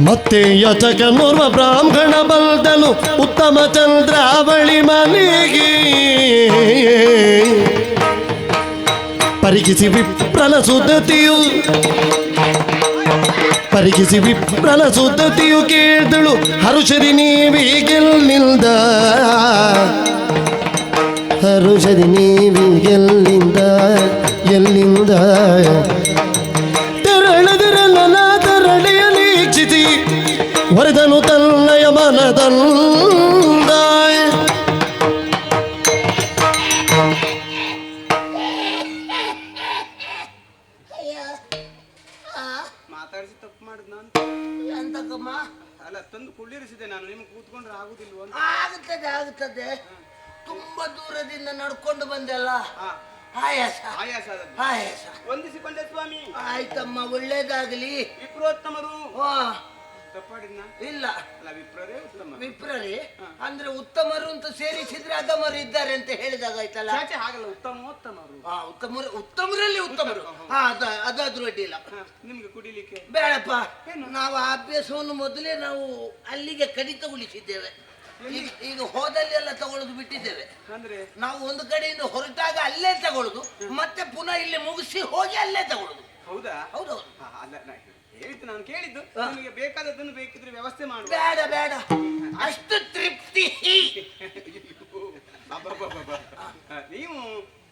ಮತ್ತೆ ಯಚಕ ನೋರ್ವ ಬ್ರಾಹ್ಮಣ ಬಲ್ದನು ಉತ್ತಮ ಚಂದ್ರಾವಳಿ ಮನೆಗೆ. ಪರಿಗಿಸಿ ವಿಪ್ರನ ಸುದ್ದತಿಯು ಪರಿಗಿಸಿ ವಿಪ್ರನ ಸುದ್ದತಿಯು ಕೇಳಿದಳು, ಹರುಷರಿ ಹರುಷದಿ ನೀವೀಗೆಲ್ಲಿಂದ ಎಲ್ಲಿಂದ? ಮನದಂದ ಮಾತಾಡಿಸಿ ತಪ್ಪು ಮಾಡಿದ್ ನಾನು. ಎಂತಕ್ಕಮ್ಮ? ಅಲ್ಲ ತಂದು ಕುಳ್ಳಿರಿಸಿದೆ ನಾನು ನಿಮ್ಗೆ ಕೂತ್ಕೊಂಡ್ರೆ ಆಗುದಿಲ್ವ ಅಂತ. ಆಗುತ್ತದೆ ಆಗುತ್ತದೆ. ತುಂಬಾ ದೂರದಿಂದ ನಡ್ಕೊಂಡು ಬಂದೆಲ್ಲ. ಹಾ. ಆಯಾಸ. ಆಯಾಸ ಆದದ್ದು. ಆಯಾಸ. ವಂದಿಸಿಕೊಂಡೆ ಸ್ವಾಮಿ. ಆಯ್ತಮ್ಮ ಒಳ್ಳೇದಾಗ್ಲಿ. ವಿಪ್ರೋತ್ತಮರು. ವಾ ತಪ್ಪಾಡಿದ್ನ ಇಲ್ಲ. ಅಲ್ಲ ವಿಪ್ರರೇ ಉತ್ತಮ. ವಿಪ್ರರೇ ಅಂದ್ರೆ ಉತ್ತಮರು ಅಂತ ಸೇರಿಸಿದ್ರೆ ಅಧಮರು ಇದ್ದಾರೆ ಅಂತ ಹೇಳಿದಾಗಾಯ್ತಲ್ಲ ಚಾಚೆ ಹಾಗಲ್ಲ ಉತ್ತಮೋತ್ತಮರು. ಹಾ ಉತ್ತಮರು ಉತ್ತಮರಲ್ಲಿ ಉತ್ತಮರು. ಹಾ ಅದ ಅದಾದ್ರೂ ಅಡ್ಡಿಲ್ಲ ನಿಮ್ಗೆ ಕುಡಿಲಿಕ್ಕೆ? ಬೇಡಪ್ಪ. ನಾವು ಆ ಅಭ್ಯಾಸವನ್ನು ಮೊದಲೇ ನಾವು ಅಲ್ಲಿಗೆ ಕಡಿತಗೊಳಿಸಿದ್ದೇವೆ ಈಗ ಈಗ ಹೋದಲ್ಲಿ ಎಲ್ಲ ತಗೊಳ್ಳೋದು ಬಿಟ್ಟಿದ್ದೇವೆ. ಅಂದ್ರೆ? ನಾವು ಒಂದು ಕಡೆಯಿಂದ ಹೊರಟಾಗ ಅಲ್ಲೇ ತಗೊಳ್ಳೋದು ಮತ್ತೆ ಪುನಃ ಇಲ್ಲಿ ಮುಗಿಸಿ ಹೋಗಿ ಅಲ್ಲೇ ತಗೊಳ್ಳೋದು ಹೌದಾ? ಹೌದೌದು. ಹಾ, ಅಲ್ಲ ನಾ ಹೇಳಿದ್ದು ನಾನು ಕೇಳಿದ್ದು ನಿಮಗೆ ಬೇಕಾದದ್ದನ್ನು ಬೇಕಿದ್ರೆ ವ್ಯವಸ್ಥೆ ಮಾಡು ಬೇಡ ಬೇಡ. ಅಷ್ಟು ತೃಪ್ತಿ. ಅಬ್ಬಬ್ಬಬ್ಬಬ್ಬ. ಆ, ನೀವು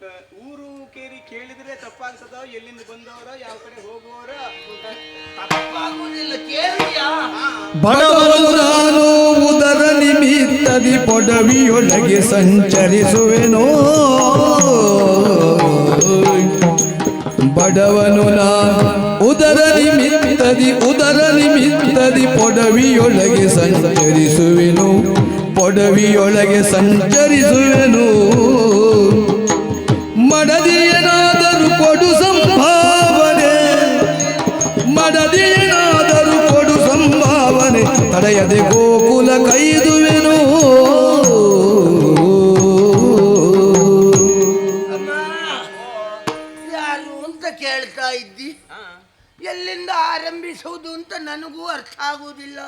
ಆ, ಊರು ಕೇರಿ ಕೇಳಿದ್ರೆ ತಪ್ಪಾಗ್ತದೋ ಎಲ್ಲಿಂದ ಬಂದವರ ಯಾವ ಕಡೆ ಹೋಗುವವರೋ. ತಪ್ಪಾಗುವುದಿಲ್ಲ ಕೇಳಿಯಾ ಬಡವನು ನಾನು ಉದರ ನಿಮಿತ್ತದಿ ಪೊಡವಿಯೊಳಗೆ ಸಂಚರಿಸುವೆನೋ? ಬಡವನು ನಾ ಉದರ ನಿಮಿತ್ತದಿ ಉದರ ನಿಮಿತ್ತದಿ ಪೊಡವಿಯೊಳಗೆ ಸಂಚರಿಸುವೆನು. ಪೊಡವಿಯೊಳಗೆ ಸಂಚರಿಸುವೆನು. ಮಡದಿಯನಾದರೂ ಕೊಡು ಸಂಭಾವನೆ. ಮಡದಿಯನಾದರೂ ಕೊಡು ಸಂಭಾವನೆ. ತಡೆಯದೆ ಗೋಕುಲ ಕೈದುವೆನು ನನಗೂ ಅರ್ಥ ಆಗುವುದಿಲ್ಲ.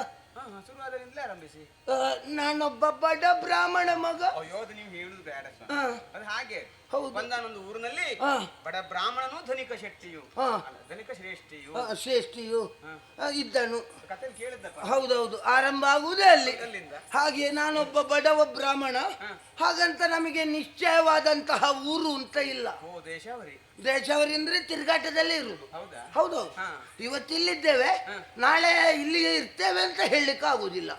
ಆರಂಭಿಸಿ. ಆ, ನಾನೊಬ್ಬ ಬಡ ಬ್ರಾಹ್ಮಣ ಮಗ. ಅಯ್ಯೋ ಅದು ನೀವು ಹೇಳುದು ಬೇಡ ಸ್ವಾಮಿ. ಆ, ಅದು ಹಾಗೆ. ಹೌದು. ಒಂದಾನೊಂದು ಊರಿನಲ್ಲಿ ಆ. ಬಡ ಬ್ರಾಹ್ಮಣನು ಧನಿಕ ಆ. ಅಲ್ಲ, ಧನಿಕ ಶ್ರೇಷ್ಠಿಯು. ಆ, ಶ್ರೇಷ್ಠಿಯು. ಆ, ಇದ್ದನು. ಕಥೆ ಕೇಳಿದ್ದಪ್ಪ. ಹೌದೌದು. ಆರಂಭ ಆಗುವುದೇ ಅಲ್ಲಿ. ಅಲ್ಲಿಂದ ಹಾಗೆ ನಾನೊಬ್ಬ ಬಡವ ಬ್ರಾಹ್ಮಣ. ಹಾಗಂತ ನಮಗೆ ನಿಶ್ಚಯವಾದಂತಹ ಊರು ಅಂತ ಇಲ್ಲ. ಓ ದೇಶಾವರಿ. ದೇಶವರಿಂದ್ರೆ ತಿರುಗಾಟದಲ್ಲೇ ಇರುವುದು. ಹೌದು. ಇವತ್ತಿಲ್ಲಿದ್ದೇವೆ. ನಾಳೆ ಇಲ್ಲಿಯೇ ಇರ್ತೇವೆ ಅಂತ ಹೇಳಲಿಕ್ಕೆ ಆಗುದಿಲ್ಲ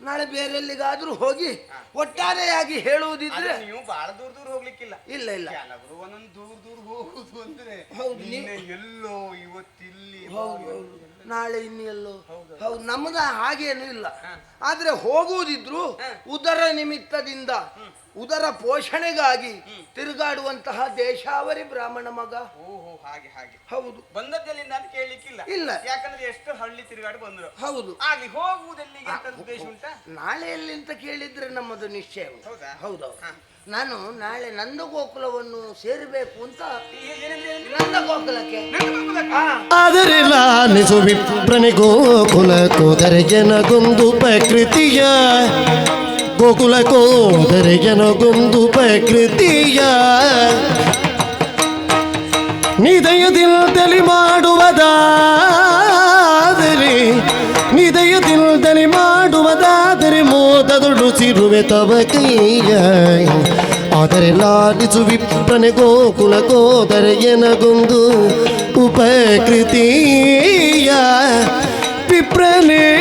ನಾಳೆ ಬೇರೆಲ್ಲಿಗಾದ್ರೂ ಹೋಗಿ ಒಟ್ಟಾರೆಯಾಗಿ ಹೇಳುವುದಿದ್ರೆ ನೀವು ಬಹಳ ದೂರ ದೂರ ಹೋಗ್ಲಿಕ್ಕಿಲ್ಲ. ಇಲ್ಲ ಇಲ್ಲ. ಕೆಲವರು ಒಂದೊಂದು ದೂರ ದೂರ ಹೋಗುದು ಅಂದ್ರೆ ಹೌದು, ಎಲ್ಲೋ ಇವತ್ತಿಲ್ಲಿ ಹೌದು. ನಾಳೆ ಇನ್ನೆಲ್ಲೋ. ಹೌದು ನಮ್ಮದ ಹಾಗೇನು ಇಲ್ಲ. ಆದ್ರೆ ಹೋಗುವುದಿದ್ರು ಉದರ ನಿಮಿತ್ತದಿಂದ ಉದರ ಪೋಷಣೆಗಾಗಿ ತಿರುಗಾಡುವಂತಹ ದೇಶಾವರಿ ಬ್ರಾಹ್ಮಣ ಮಗ. ಓಹೋ ಹಾಗೆ ಹಾಗೆ. ಹೌದು. ಬಂದದ್ದಲ್ಲಿ ನಾನು ಕೇಳಲಿಕ್ಕಿಲ್ಲ. ಇಲ್ಲ. ಯಾಕಂದ್ರೆ ಎಷ್ಟು ಹಳ್ಳಿ ತಿರುಗಾಡಿ ಬಂದ್ರು. ಹೌದು. ಆಗ್ಲಿ ಹೋಗುವುದಲ್ಲಿ ಅಂತ ಉದ್ದೇಶ ಉಂಟಾ? ನಾಳೆ ಎಲ್ಲಿ ಅಂತ ಕೇಳಿದ್ರೆ ನಮ್ಮದು ನಿಶ್ಚಯ. ಹೌದಾ? ಹೌದೌದು. ನಾನು ನಾಳೆ ನಂದಗೋಕುಲವನ್ನು ಸೇರಬೇಕು ಅಂತ? ನಂದಗೋಕುಲಕ್ಕೆ? ಆದರೆ ಲಾಲಿಸು ವಿಪ್ರನಿ ಗೋಕುಲ ಕೋದರೆಗೆನಗೊಂದು ಪ್ರಕೃತಿಯ ಗೋಕುಲ ಕೋದರೆಗೆನಗೊಂದು ಪ್ರಕೃತಿಯ. ನಿದಯದಿಲ್ದಲಿ ಮಾಡುವುದಾದರೆ ನಿದಯದಿಲ್ದಲಿ ಮಾಡುವುದಾದರೆ ಮೋದದುಡುಸಿರುವೆ ತವ ತವಕೀಯ ಆದರೆ ಲಾಲಿಸು ವಿಪ್ರನೆ ಗೋಕುಲ ಕೋದರೆಗೆನಗೊಂದು ಉಪಕೃತಿಯ. ವಿಪ್ರನೇ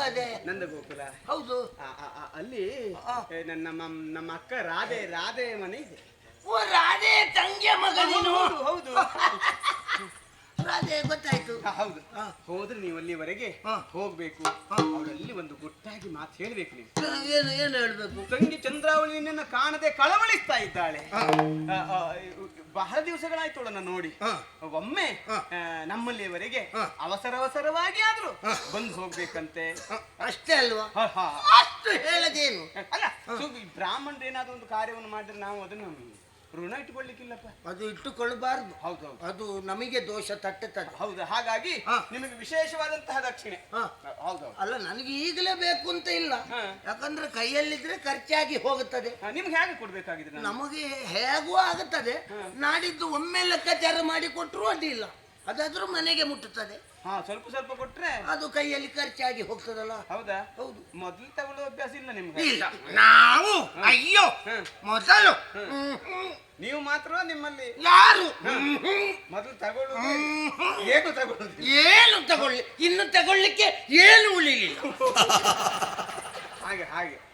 ಚುರುಕದೆ ನಂದಗೋಕುಲ ಹೌದು. ಆ- ಆ- ಆ- ಅಲ್ಲಿ ಆ. ಏ, ನನ್ನ ನಮ್ಮ ನಮ್ಮ ಅಕ್ಕ ರಾಧೆ ರಾಧೆ ಮನೆ ಇದೆ. ಓ ರಾಧೆ ತಂಗಿಯ ಮಗ ನೀನು? ಹೌದು ಹೌದು. ಗೊತ್ತಾಯ್ತು. ಹ, ಹೌದು. ಹೋದ್ರೆ ನೀವು ಅಲ್ಲಿವರೆಗೆ ಹಾ. ಹೋಗ್ಬೇಕು. ಅವರಲ್ಲಿ ಒಂದು ಗುಟ್ಟಾಗಿ ಮಾತು ಹೇಳ್ಬೇಕು ನೀವು. ಏನು ಏನು ಹೇಳ್ಬೇಕು? ತಂಗಿ ಚಂದ್ರಾವಳಿ ನಿನ್ನ ಕಾಣದೆ ಕಳವಳಿಸ್ತಾ ಇದ್ದಾಳೆ. ಆ, ಆ, ಬಹಳ ದಿವಸಗಳಾಯ್ತು ಅವಳನ್ನ ನೋಡಿ. ಹಾ. ಒಮ್ಮೆ ನಮ್ಮಲ್ಲಿವರೆಗೆ ಆ, ನಮ್ಮಲ್ಲಿವರೆಗೆ ಹಾ. ಅವಸರ ಅವಸರವಾಗಿ ಆದ್ರೂ ಬಂದು ಹೋಗ್ಬೇಕಂತೆ. ಅಷ್ಟೇ ಅಲ್ವಾ? ಹ, ಹ. ಅಷ್ಟು ಹೇಳದೇನು? ಅಲ್ಲ ಬ್ರಾಹ್ಮಣರು ಏನಾದ್ರು ಒಂದು ಕಾರ್ಯವನ್ನು ಮಾಡಿದ್ರೆ ನಾವು ಅದನ್ನು ಋಣ ಇಟ್ಟುಕೊಳ್ಳಿಕ್ಕಿಲ್ಲಪ್ಪ ಅದು ಇಟ್ಟುಕೊಳ್ಳಬಾರದು. ಹೌದು ಅದು ನಮಗೆ ದೋಷ ತಟ್ಟುತ್ತದೆ. ಹೌದು ಹಾಗಾಗಿ ಹಾ. ನಿಮಗೆ ವಿಶೇಷವಾದಂತಹ ದಕ್ಷಿಣೆ. ಹಾ. ಹೌದೌದು ಅಲ್ಲ ನನಗೆ ಈಗಲೇ ಬೇಕು ಅಂತ ಇಲ್ಲ. ಹಾ. ಯಾಕಂದ್ರೆ ಕೈಯಲ್ಲಿದ್ರೆ ಖರ್ಚಾಗಿ ಹೋಗುತ್ತದೆ. ಹಾ, ನಿಮ್ಗೆ ಹೇಗೆ ಕೊಡ್ಬೇಕಾಗಿದೆ ನಾನು? ನಮಗೆ ಹೇಗೂ ಆಗುತ್ತದೆ. ನಾಡಿದ್ದು ಒಮ್ಮೆ ಲೆಕ್ಕಾಚಾರ ಮಾಡಿ ಕೊಟ್ಟರು ಅಡ್ಡಿಲ್ಲ ಅದಾದ್ರೂ ಮನೆಗೆ ಮುಟ್ಟುತ್ತದೆ. ಹಾ ಸ್ವಲ್ಪ ಸ್ವಲ್ಪ ಕೊಟ್ರೆ ಅದು ಕೈಯಲ್ಲಿ ಖರ್ಚಾಗಿ ಹೋಗ್ತದಲ್ಲ. ಹೌದಾ? ಹೌದು. ಮೊದಲು ತಗೊಳ್ಳೋ ಅಭ್ಯಾಸ ಇಲ್ಲ ನಿಮ್ಗೆ? ಇಲ್ಲ. ನಾವು ಅಯ್ಯೋ ಮೊದಲು. ನೀವು ಮಾತ್ರ ನಿಮ್ಮಲ್ಲಿ ಯಾರು. ಮೊದಲು ತಗೊಳ್ಳೋದು ಏನು ತಗೊಳ್ಳೋದು? ಏನು ತಗೊಳ್ಳಿ? ಇನ್ನು ತಗೊಳ್ಳಿಕ್ಕೆ ಏನು ಉಳಿಲಿಲ್ಲ? ಹಾಗೆ ಹಾಗೆ.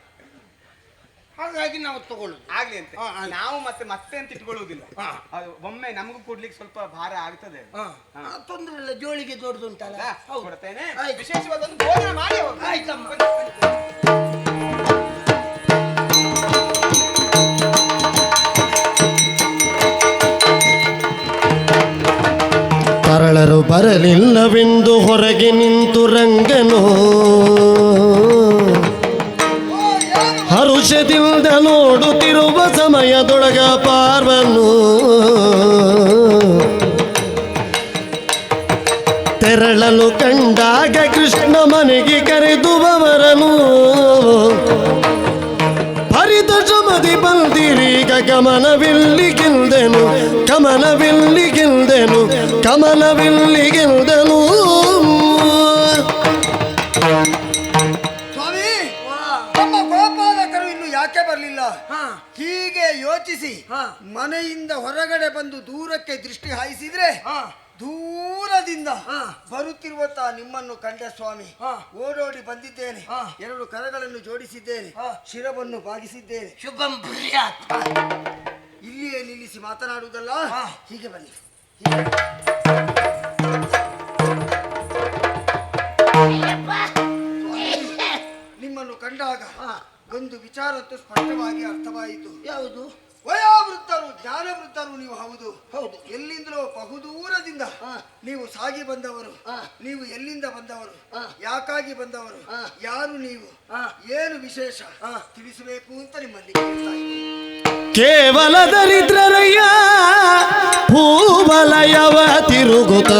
ಹಾಗಾಗಿ ನಾವು ತಗೊಳ್ಳೋದು ಆಗ್ಲಿ ಅಂತ ಹಾ, ಆಗ್ಲಿ. ನಾವು ಮತ್ತೆ ಮತ್ತೆ ಅಂತ ಇಟ್ಕೊಳ್ಳುವುದಿಲ್ಲ ಹಾ. ಅದು ಒಮ್ಮೆ ನಮಗೂ ಕೊಡ್ಲಿಕ್ಕೆ ಸ್ವಲ್ಪ ಭಾರ ಆಗ್ತದೆ ಹಾ. ತೊಂದ್ರೆ ಇಲ್ಲ ಜೋಳಿಗೆ ದೊಡ್ಡದುಂಟಲ್ಲ ಉಂಟಲ್ಲ ಹೌದು ಕೊಡ್ತೇನೆ ಆಯ್ತು. ವಿಶೇಷವಾದ ಒಂದು ಭೋಜನ ಮಾಡಿ ಹೋಗು. ಆಯ್ತಮ್ಮ ತರಳರು ಬರಲಿಲ್ಲವೆಂದು ಹೊರಗೆ ನಿಂತು ರಂಗನು ಹರುಷದಿಂದ ನೋಡುತ್ತಿರುವ ಸಮಯದೊಳಗ ಪಾರ್ವನು ತೆರಳಲು ಕಂಡಾಗ ಕೃಷ್ಣ ಮನೆಗೆ ಕರೆದು ಬವರನು ಹರಿದ ಶ್ರಮದಿ ಬಂದಿರೀಗ ಗಮನವಿಲ್ಲಿ ಗೆಲ್ದೆನು ಕಮನವಿಲ್ಲಿ ಗೆಲ್ದೆನು ಕಮನವಿಲ್ಲಿ ಗೆಲ್ದೆನು ಹಾ. ಮನೆಯಿಂದ ಹೊರಗಡೆ ಬಂದು ದೂರಕ್ಕೆ ದೃಷ್ಟಿ ಹಾಯಿಸಿದ್ರೆ ಹಾ ದೂರದಿಂದ ಹಾ. ಬರುತ್ತಿರುವಂತ ನಿಮ್ಮನ್ನು ಕಂಡ ಸ್ವಾಮಿ ಹಾ. ಓಡೋಡಿ ಬಂದಿದ್ದೇನೆ. ಎರಡು ಕರಗಳನ್ನು ಜೋಡಿಸಿದ್ದೇನೆ. ಶಿರವನ್ನು ಬಾಗಿಸಿದ್ದೇನೆ ಶುಭಂ ಇಲ್ಲಿಯೇ ನಿಲ್ಲಿಸಿ ಮಾತನಾಡುವುದಲ್ಲ. ಹೀಗೆ ಬನ್ನಿ ನಿಮ್ಮನ್ನು ಕಂಡಾಗ ಹಾ. ಒಂದು ವಿಚಾರತ್ತು ಸ್ಪಷ್ಟವಾಗಿ ಅರ್ಥವಾಯಿತು ಯಾವುದು ವಯೋವೃತ್ತರು ಜ್ಞಾನವೃತ್ತರು ನೀವು ಹೌದು ಹೌದು. ಎಲ್ಲಿಂದಲೋ ಬಹುದೂರದಿಂದ ಹಾ. ನೀವು ಸಾಗಿ ಬಂದವರು ಹಾ. ನೀವು ಎಲ್ಲಿಂದ ಬಂದವರು ಹಾ. ಯಾಕಾಗಿ ಬಂದವರು ಹಾ. ಯಾರು ನೀವು ಹಾ. ಏನು ವಿಶೇಷ ಹಾ. ತಿಳಿಸಬೇಕು ಅಂತ ನಿಮ್ಮಲ್ಲಿ. ಕೇವಲ ದರಿದ್ರರಯ್ಯ ಭೂವಲಯವ ತಿರುಗುತ್ತ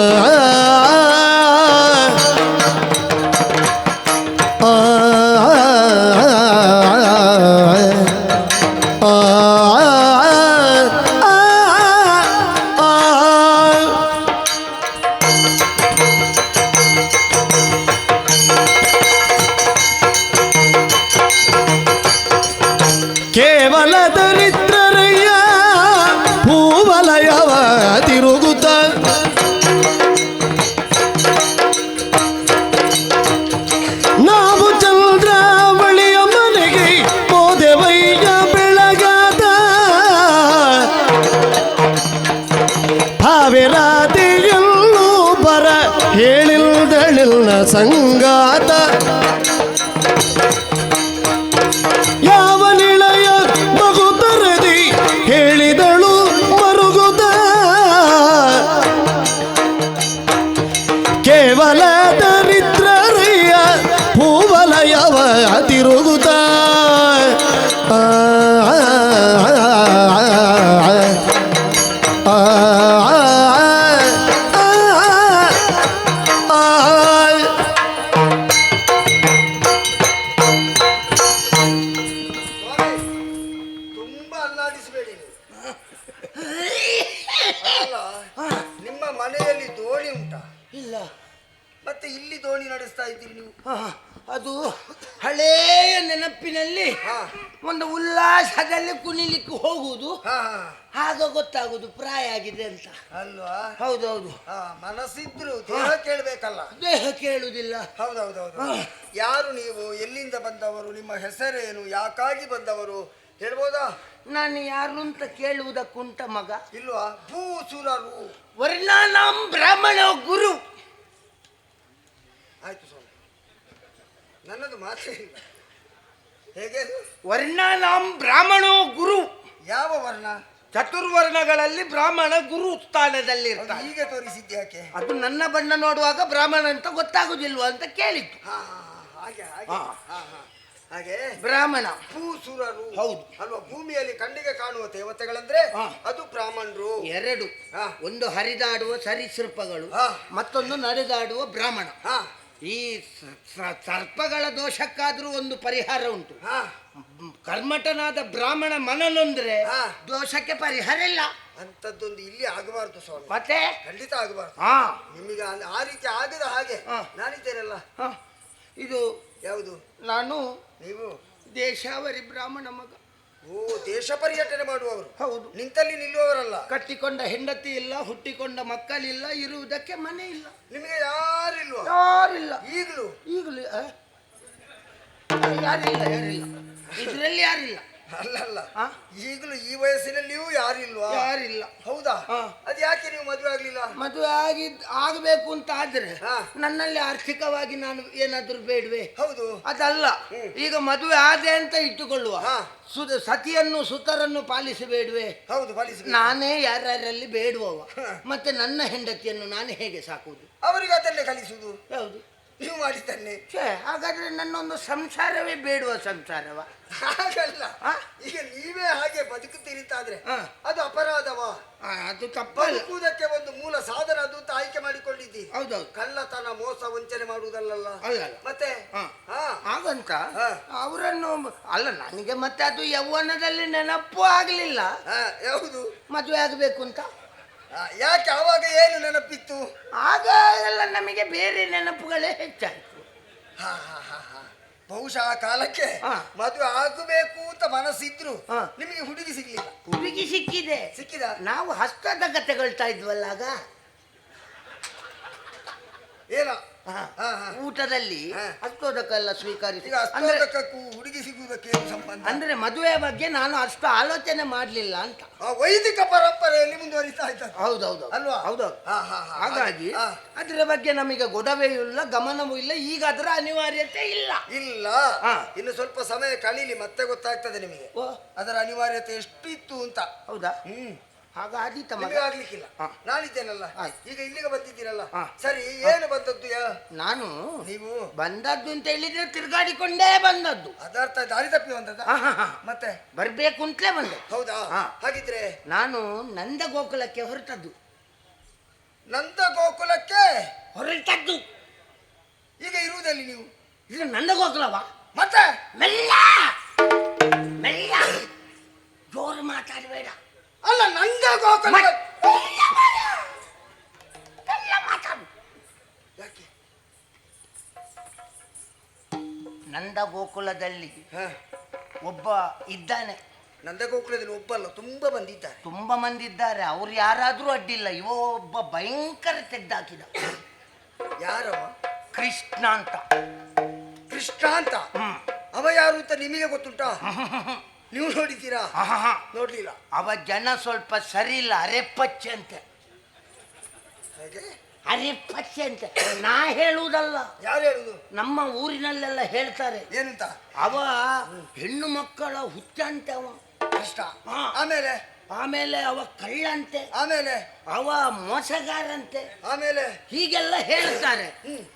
ಹೇಳಿಲ್ದಳಿಲ್ಲ ಸಂಗಾತ ಇದ್ದೀರಿ ನೀವು? ಅದು ಹಳೆಯ ನೆನಪಿನಲ್ಲಿ ಹಾ. ಒಂದು ಉಲ್ಲಾಸದಲ್ಲಿ ಕುಣಿಲಿಕ್ಕೆ ಹೋಗುವುದು ಆಗ ಗೊತ್ತಾಗುದು ಪ್ರಾಯ ಆಗಿದೆ ಅಂತ. ಅಲ್ವಾ? ಹೌದೌದು. ಮನಸ್ಸಿದ್ರು ದೇಹ ಕೇಳಬೇಕಲ್ಲ? ದೇಹ ಕೇಳುವುದಿಲ್ಲ. ಹೌದೌದೌದು. ಯಾರು ನೀವು? ಎಲ್ಲಿಂದ ಬಂದವರು? ನಿಮ್ಮ ಹೆಸರೇನು? ಯಾಕಾಗಿ ಬಂದವರು? ಹೇಳ್ಬೋದಾ? ನಾನು ಯಾರು ಅಂತ ಕೇಳುವುದಕ್ಕುಂಟ ಮಗ. ಇಲ್ವಾ? ಭೂಸುರರು. ವರ್ಣಾನಾಂ ಬ್ರಾಹ್ಮಣ ಗುರು. ಆಯ್ತು ಸ್ವಾಮಿ. ನನ್ನದು ಮಾತೇ ಇಲ್ಲ. ಹೇಗೆ? ವರ್ಣ ವರ್ಣಾನಾಂ ಬ್ರಾಹ್ಮಣೋ ಗುರು. ಯಾವ ವರ್ಣ? ಚತುರ್ವರ್ಣಗಳಲ್ಲಿ ಬ್ರಾಹ್ಮಣ ಗುರು ಸ್ಥಾನದಲ್ಲಿ ಇರ್ತಾನೆ ಹೀಗೆ ತೋರಿಸಿದ್ದು ಯಾಕೆ? ಅದು ನನ್ನ ಬಣ್ಣ ನೋಡುವಾಗ ಬ್ರಾಹ್ಮಣ ಅಂತ ಗೊತ್ತಾಗುದಿಲ್ವ ಅಂತ ಕೇಳಿತ್ತು ಹಾ ಹಾಗೆ ಹಾಗೆ ಹಾ. ಹಾ, ಹಾ. ಹಾಗೆ? ಬ್ರಾಹ್ಮಣ. ಭೂಸುರರು. ಹೌದು. ಅಲ್ವಾ ಭೂಮಿಯಲ್ಲಿ ಕಣ್ಣಿಗೆ ಕಾಣುವ ದೇವತೆಗಳಂದ್ರೆ ಹಾ. ಅದು ಬ್ರಾಹ್ಮಣರು. ಎರಡು. ಹಾ. ಒಂದು ಹರಿದಾಡುವ ಸರೀಸೃಪಗಳು. ಹಾ. ಮತ್ತೊಂದು ನಡೆದಾಡುವ ಬ್ರಾಹ್ಮಣ. ಹಾ. ಈ ಸರ್ಪಗಳ ದೋಷಕ್ಕಾದ್ರೂ ಒಂದು ಪರಿಹಾರ ಉಂಟು. ಕರ್ಮಟನಾದ ಕರ್ಮಠನಾದ ಬ್ರಾಹ್ಮಣ ಮನನೊಂದ್ರೆ. ದೋಷಕ್ಕೆ ಪರಿಹಾರ ಇಲ್ಲ. ಅಂತದ್ದೊಂದು ಇಲ್ಲಿ ಆಗಬಾರ್ದು ಸ್ವಾಮಿ. ಮತ್ತೆ? ಖಂಡಿತ ಆಗಬಾರ್ದು. ಹಾ. ನಿಮಗೆ ಆ- ರೀತಿ ಆಗದ ಹಾಗೆ ಹಾ. ನಾನಿದ್ದೇನಲ್ಲ? ಹಾ. ಇದು ಯಾವುದು? ನಾನು ನೀವು? ದೇಶಾವರಿ ಬ್ರಾಹ್ಮಣ ಮಗ. ಓ ದೇಶ ಪರ್ಯಟನೆ ಮಾಡುವವರು. ಹೌದು. ನಿಂತಲ್ಲಿ ನಿಲ್ಲುವವರಲ್ಲ. ಕಟ್ಟಿಕೊಂಡ ಹೆಂಡತಿ ಇಲ್ಲ ಹುಟ್ಟಿಕೊಂಡ ಮಕ್ಕಳಿಲ್ಲ ಇರುವುದಕ್ಕೆ ಮನೆ ಇಲ್ಲ. ನಿಮಗೆ ಯಾರಿಲ್ಲ ಯಾರಿಲ್ಲ. ಈಗಲೂ? ಈಗಲೂ ಆ? ಯಾರಿಲ್ಲ ಯಾರಿಲ್ಲ. ಇದರಲ್ಲಿ ಯಾರಿಲ್ಲ. ಅಲ್ಲಲ್ಲ? ಈಗಲೂ ಈ ವಯಸ್ಸಿನಲ್ಲಿಯೂ ಯಾರಿಲ್ವಾ? ಯಾರಿಲ್ಲ. ಹೌದಾ. ಅದ್ ಯಾಕೆ ನೀವು ಮದುವೆ ಆಗ್ಲಿಲ್ಲ? ಮದುವೆ ಆಗಿ ಆಗಬೇಕು ಅಂತ ಆದ್ರೆ. ನನ್ನಲ್ಲಿ ಆರ್ಥಿಕವಾಗಿ ನಾನು ಏನಾದ್ರೂ ಬೇಡವೆ? ಹೌದು. ಅದಲ್ಲ. ಈಗ ಮದುವೆ ಆದೆ ಅಂತ ಇಟ್ಟುಕೊಳ್ಳುವ. ಸತಿಯನ್ನು ಸುತರನ್ನು ಪಾಲಿಸಬೇಡುವೆ ಹೌದು ಪಾಲಿಸಿ ನಾನೇ ಯಾರ್ಯಾರಲ್ಲಿ ಬೇಡುವವ? ಮತ್ತೆ ನನ್ನ ಹೆಂಡತಿಯನ್ನು ನಾನು ಹೇಗೆ ಸಾಕುವುದು? ಅವರಿಗೆ ಅದನ್ನೇ ಕಲಿಸುವುದು. ಯಾವುದು ನೀವು ಮಾಡಿದ್ದಾನೆ. ಛೇ ಹಾಗಾದ್ರೆ ನನ್ನೊಂದು ಸಂಸಾರವೇ ಬೇಡುವ ಸಂಸಾರವ? ಹಾಗಲ್ಲ? ಈಗ ನೀವೇ ಹಾಗೆ ಬದುಕುತ್ತೀರಿ ಅಂತಾದ್ರೆ ಹಾ. ಅದು ಅಪರಾಧವ? ಆ, ಅದು ತಪ್ಪಲ್ಲ. ಬದುಕುವುದಕ್ಕೆ ಒಂದು ಮೂಲ ಸಾಧನ ಅದು ಅಂತ ಆಯ್ಕೆ ಮಾಡಿಕೊಂಡಿದ್ದಿ ಹೌದೌದು. ಕಳ್ಳತನ ಮೋಸ ವಂಚನೆ ಮಾಡುವುದಲ್ಲಲ್ಲ? ಮತ್ತೆ? ಹಾ. ಹಾ. ಹಾಗಂತ ಹಾ. ಅವರನ್ನು ಅಲ್ಲ ನನಗೆ ಮತ್ತೆ ಅದು ಯೌವನದಲ್ಲಿ ನೆನಪು ಆಗ್ಲಿಲ್ಲ. ಹಾ, ಯಾವುದು? ಮದುವೆ ಆಗಬೇಕು ಅಂತ. ಯಾಕೆ ಅವಾಗ ಏನು ನೆನಪಿತ್ತು ಆಗ ಎಲ್ಲ ನಮಗೆ ಬೇರೆ ನೆನಪುಗಳೇ ಹೆಚ್ಚಾಯಿತು ಹಾ, ಹಾ, ಹಾ, ಹಾ. ಬಹುಶಃ ಆ ಕಾಲಕ್ಕೆ ಹಾ. ಮದುವೆ ಆಗಬೇಕು ಅಂತ ಮನಸ್ಸಿದ್ರು ಹಾ. ನಿಮಗೆ ಹುಡುಗಿ ಸಿಗ್ಲಿಲ್ಲ ಹುಡುಗಿ ಸಿಕ್ಕಿದೆ ಸಿಕ್ಕಿದ ನಾವು ಹಸ್ತದ ತಗೊಳ್ತಾ ಇದ್ವಲ್ಲ ಆಗ ಏನ. ಊಟದಲ್ಲಿ ಅಷ್ಟೋದಕ್ಕೆಲ್ಲ ಸ್ವೀಕರಿಸಿ. ಈಗ ಅಂದ್ರೆ ಅಷ್ಟೋದಕ್ಕೂ ಹುಡುಗಿ ಸಿಗುವುದಕ್ಕೆ ಏನು ಸಂಬಂಧ? ಅಂದ್ರೆ ಮದುವೆ ಬಗ್ಗೆ ನಾನು ಅಷ್ಟು ಆಲೋಚನೆ ಮಾಡಲಿಲ್ಲ ಅಂತ. ಆ ವೈದಿಕ ಪರಂಪರೆಯಲ್ಲಿ ಮುಂದುವರಿತಾ ಇದ್ದಾರೆ ಹೌದೌದು ಅಲ್ವಾ? ಹೌದೌದು. ಹಾ, ಹಾ, ಹಾ. ಹಾಗಾಗಿ ಹಾ. ಅದರ ಬಗ್ಗೆ ನಮಗೆ ಗೊಡವೆಯೂ ಇಲ್ಲ ಗಮನವೂ ಇಲ್ಲ ಈಗ ಅದರ ಅನಿವಾರ್ಯತೆ ಇಲ್ಲ. ಇಲ್ಲ. ಹಾ. ಇನ್ನು ಸ್ವಲ್ಪ ಸಮಯ ಕಳೀಲಿ ಮತ್ತೆ ಗೊತ್ತಾಗ್ತದೆ ನಿಮಗೆ. ಓ. ಅದರ ಅನಿವಾರ್ಯತೆ ಎಷ್ಟು ಇತ್ತು ಅಂತ. ಹೌದಾ? ಹ್ಮ್. ಹಾಗಾದೀತ ಮಗ ನಿಮಗೆ ಆಗ್ಲಿಕ್ಕಿಲ್ಲ. ಹಾ. ನಾನಿದ್ದೇನಲ್ಲ. ಆಯ್ತು. ಈಗ ಇಲ್ಲಿಗೆ ಬಂದಿದ್ದೀರಲ್ಲ. ಹಾ. ಸರಿ ಏನು ಬಂದದ್ದು ಯಾ? ನಾನು ನೀವು? ಬಂದದ್ದು ಅಂತ ಹೇಳಿದ್ರೆ ತಿರುಗಾಡಿಕೊಂಡೇ ಬಂದದ್ದು. ಅದಾರ್ಥ ದಾರಿ ತಪ್ಪಿ ಬಂದದ. ಮತ್ತೆ? ಬರ್ಬೇಕು ಅಂತಲೇ ಬಂದೆ. ಹೌದಾ? ಹಾ. ಹಾಗಿದ್ರೆ? ನಾನು ನಂದ ಗೋಕುಲಕ್ಕೆ ಹೊರಟದ್ದು. ನಂದ ಗೋಕುಲಕ್ಕೆ ಹೊರಟದ್ದು. ಈಗ ಇರುವುದಲ್ಲಿ ನೀವು? ಇದು ನಂದ ಗೋಕುಲವ ಮತ್ತೆ? ಮೆಲ್ಲ! ಮೆಲ್ಲ! ಜೋರು ಮಾತಾಡಬೇಡ. ಅಲ್ಲ ನಂದ ಗೋಕುಲ ಮಾತಾಡು ಯಾಕೆ? ನಂದ ಗೋಕುಲದಲ್ಲಿ ಹಾ. ಒಬ್ಬ ಇದ್ದಾನೆ. ನಂದ ಗೋಕುಲದಲ್ಲಿ ಒಬ್ಬ ಅಲ್ಲ ತುಂಬಾ ಬಂದಿದ್ದಾರೆ ತುಂಬಾ ಮಂದಿ ಇದ್ದಾರೆ ಅವ್ರು ಯಾರಾದ್ರೂ ಅಡ್ಡಿಲ್ಲ. ಇವ ಒಬ್ಬ ಭಯಂಕರ ತೆಗ್ದಾಕಿದ. ಯಾರವ? ಕೃಷ್ಣ ಅಂತ. ಕೃಷ್ಣ ಅಂತ? ಹ್ಮ್. ಅವ ಯಾರು ಅಂತ ನಿಮಗೆ ಗೊತ್ತುಂಟಾ? ನೀವು ನೋಡಿದ್ದೀರಾ? ಆಹಾಹಾ. ನೋಡ್ಲಿಲ್ಲ. ಅವ ಜನ ಸ್ವಲ್ಪ ಸರಿ ಇಲ್ಲ ಅರೆಪ್ಪಚ್ಚೆ ಅಂತೆ. ಅರೆ ಅರೆಪ್ಪಚ್ಚೆ ಅಂತೆ. ನಾ ಹೇಳುವುದಲ್ಲ. ಯಾರು ಹೇಳುದು? ನಮ್ಮ ಊರಿನಲ್ಲೆಲ್ಲ ಹೇಳ್ತಾರೆ. ಏನಂತ? ಅವ ಹೆಣ್ಣು ಮಕ್ಕಳ ಹುಚ್ಚಂತೆ ಅವ. ಕಷ್ಟ. ಆಮೇಲೆ? ಆಮೇಲೆ ಅವ ಕಳ್ಳಂತೆ ಆಮೇಲೆ? ಅವ ಮೋಸಗಾರಂತೆ. ಆಮೇಲೆ? ಹೀಗೆಲ್ಲ ಹೇಳ್ತಾರೆ.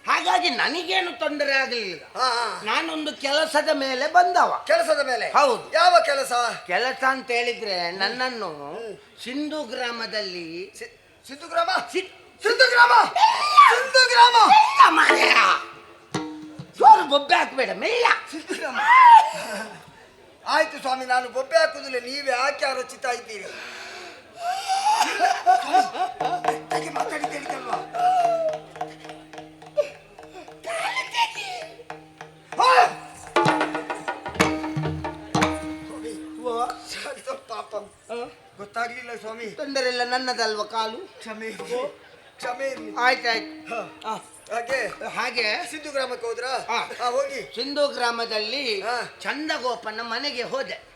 ಹಾಗಾಗಿ ನನಗೇನು ತೊಂದರೆ ಆಗಲಿಲ್ಲ. ನಾನೊಂದು ಕೆಲಸದ ಮೇಲೆ ಬಂದವ. ಕೆಲಸದ ಮೇಲೆ? ಹೌದು. ಯಾವ ಕೆಲಸ? ಕೆಲಸ ಅಂತ ಹೇಳಿದ್ರೆ ನನ್ನನ್ನು ಸಿಂಧು ಗ್ರಾಮದಲ್ಲಿ ಸಿಂಧು ಗ್ರಾಮ? ಸಿಂಧು ಗ್ರಾಮ? ಸಿಂಧು ಗ್ರಾಮ. ಜೋರು ಬೊಬ್ಬೆ ಹಾಕ್ಬೇಡ ಮೆಲ್ಲ. ಸಿಂಧು ಗ್ರಾಮ. ಆಯ್ತು ಸ್ವಾಮಿ ನಾನು ಬೊಬ್ಬೆ ಹಾಕುದಿಲ್ಲ ನೀವೇ ಯಾಕೆ ರಚಿತಾ ಇದ್ದೀರಿ. ಮಾತಾಡಿದ್ದೇಳಿದಲ್ವಾ ಪಾಪ. ಗೊತ್ತಾಗ್ಲಿಲ್ಲ ಸ್ವಾಮಿ. ತೊಂದರೆ ಇಲ್ಲ ನನ್ನದಲ್ವ ಕಾಲು? ಕ್ಷಮೆ. ಕ್ಷಮೆ ಆಯ್ತಾಯ್ತು. ಹಾಗೆ. ಹಾಗೆ? ಸಿದ್ದು ಗ್ರಾಮಕ್ಕೆ ಹೋದ್ರಾ? ಹಾ. ಹಾ ಹೋಗಿ. ಸಿಂಧು ಗ್ರಾಮದಲ್ಲಿ ಹಾ. ಚಂದಗೋಪನ ಮನೆಗೆ ಹೋದೆ.